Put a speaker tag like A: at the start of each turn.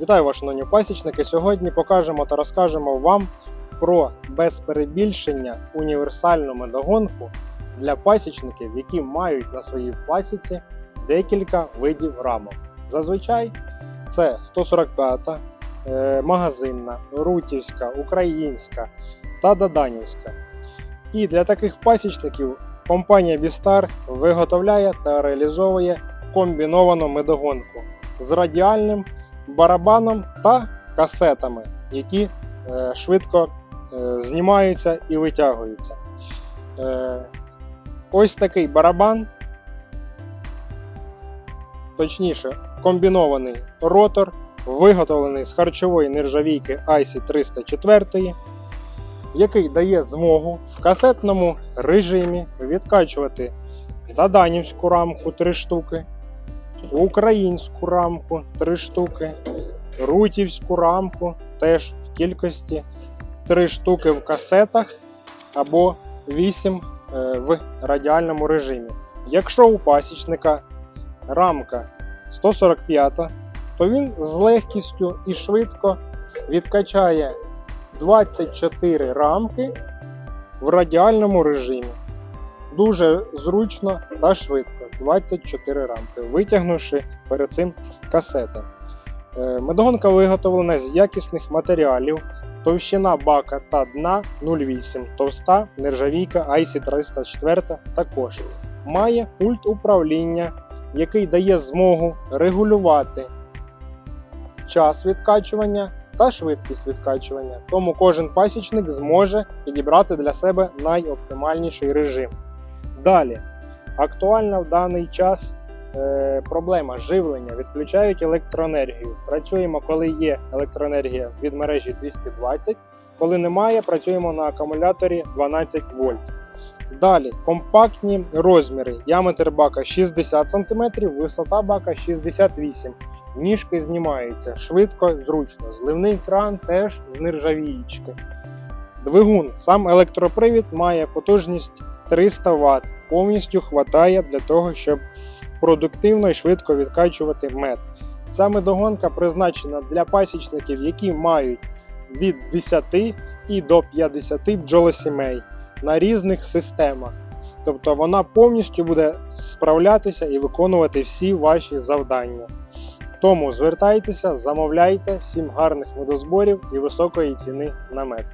A: Вітаю вас, шановні пасічники. Сьогодні покажемо та розкажемо вам про без перебільшення універсальну медогонку для пасічників, які мають на своїй пасіці декілька видів рамок. Зазвичай це 145, е, магазинна, рутівська, українська та даданівська. І для таких пасічників компанія Бістар виготовляє та реалізовує комбіновану медогонку з радіальним барабаном та касетами, які е, швидко е, знімаються і витягуються. Е, ось такий барабан, точніше, комбінований ротор, виготовлений з харчової нержавійки IC 304, який дає змогу в касетному режимі відкачувати даданівську рамку 3 штуки, українську рамку 3 штуки, рутівську рамку теж в кількості 3 штуки в касетах або 8 е, в радіальному режимі. Якщо у пасічника рамка 145, то він з легкістю і швидко відкачає 24 рамки в радіальному режимі. Дуже зручно та швидко. 24 рамки, витягнувши перед цим касети. Е, Медогонка виготовлена з якісних матеріалів. Товщина бака та дна 0,8, товста нержавійка IC 304 також. Має пульт управління, який дає змогу регулювати час відкачування та швидкість відкачування. Тому кожен пасічник зможе підібрати для себе найоптимальніший режим. Далі, актуальна в даний час е, проблема живлення. Відключають електроенергію. Працюємо, коли є електроенергія від мережі 220, коли немає, працюємо на акумуляторі 12 вольт. Далі компактні розміри. Діаметр бака 60 см, висота бака 68 см. Ніжки знімаються швидко, зручно. Зливний кран теж з нержавіючки. Двигун, сам електропривід має потужність 300 Вт. Повністю хватає для того, щоб продуктивно і швидко відкачувати мед. Ця медогонка призначена для пасічників, які мають від 10 і до 50 бджолосімей на різних системах. Тобто вона повністю буде справлятися і виконувати всі ваші завдання. Тому звертайтеся, замовляйте, всім гарних медозборів і високої ціни на мед.